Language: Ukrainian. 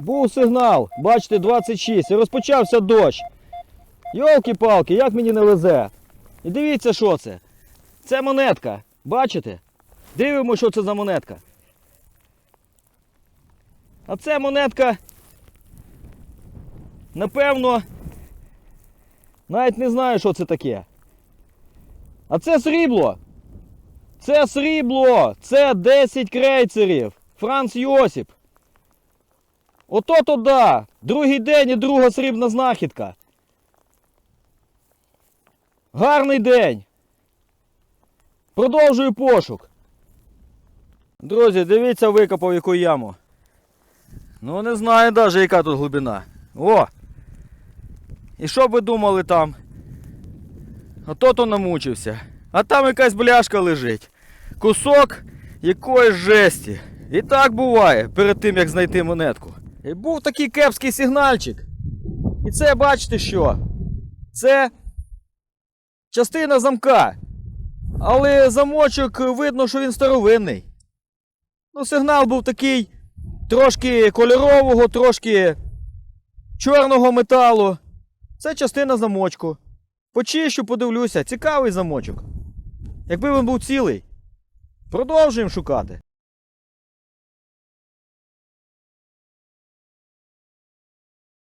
Був сигнал, бачите, 26. І розпочався дощ. Йолки-палки, як мені не везе. І дивіться, що це. Це монетка. Бачите? Дивимося, що це за монетка. А це монетка. Напевно. Навіть не знаю, що це таке. А це срібло. Це срібло. Це 10 крейцерів. Франц Йосип. Ото то да. Другий день і друга срібна знахідка. Гарний день. Продовжую пошук. Друзі, дивіться, викопав яку яму. Ну не знаю навіть, яка тут глибина. О! І що б ви думали там? Ото то намучився. А там якась бляшка лежить. Кусок якоїсь жесті. І так буває перед тим, як знайти монетку. І був такий кепський сигнальчик. І це бачите що? Це частина замка. Але замочок видно, що він старовинний. Ну, сигнал був такий трошки кольорового, трошки чорного металу. Це частина замочку. Почищу, подивлюся, цікавий замочок. Якби він був цілий. Продовжуємо шукати.